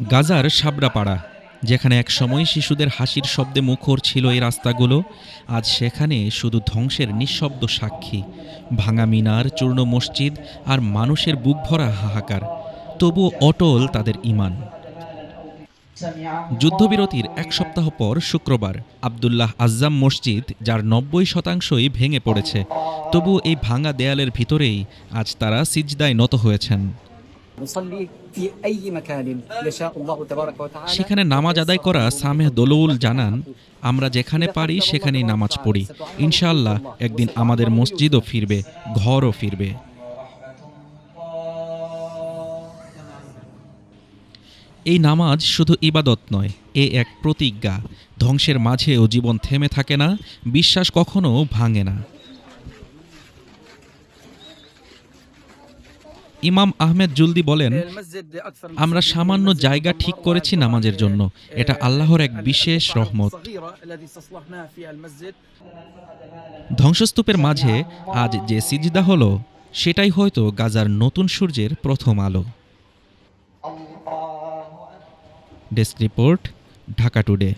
গাজার সাবরাপাড়া যেখানে এক সময় শিশুদের হাসির শব্দে মুখর ছিল এই রাস্তাগুলো, আজ সেখানে শুধু ধ্বংসের নিঃশব্দ সাক্ষী, ভাঙা মিনার, চূর্ণ মসজিদ আর মানুষের বুক ভরা হাহাকার। তবু অটল তাদের ইমান যুদ্ধবিরতির এক সপ্তাহ পর শুক্রবার আবদুল্লাহ আজ্জাম মসজিদ, যার নব্বই শতাংশই ভেঙে পড়েছে তবু এই ভাঙা দেয়ালের ভিতরেই আজ তারা সিজদায় নত হয়েছেন। সেখানে নামাজ আদায় করা সামেহ দোলউল জানান, আমরা যেখানে পারি, সেখানেই নামাজ পড়ি। ইনশাআল্লাহ একদিন আমাদের মসজিদও ফিরবে, ঘরও ফিরবে। এই নামাজ শুধু ইবাদত নয়, এ এক প্রতিজ্ঞা। ধ্বংসের মাঝেও জীবন থেমে থাকে না, বিশ্বাস কখনো ভাঙে না। ইমাম আহমেদ জুলদি বলেন, আমরা সামান্য জায়গা ঠিক করেছি নামাজের জন্য। এটা আল্লাহর এক বিশেষ রহমত। ধ্বংসস্তূপের মাঝে আজ যে সিজদা হলো, সেটাই হয়তো গাজার নতুন সূর্যের প্রথম আলো। Desk report, Dhaka today.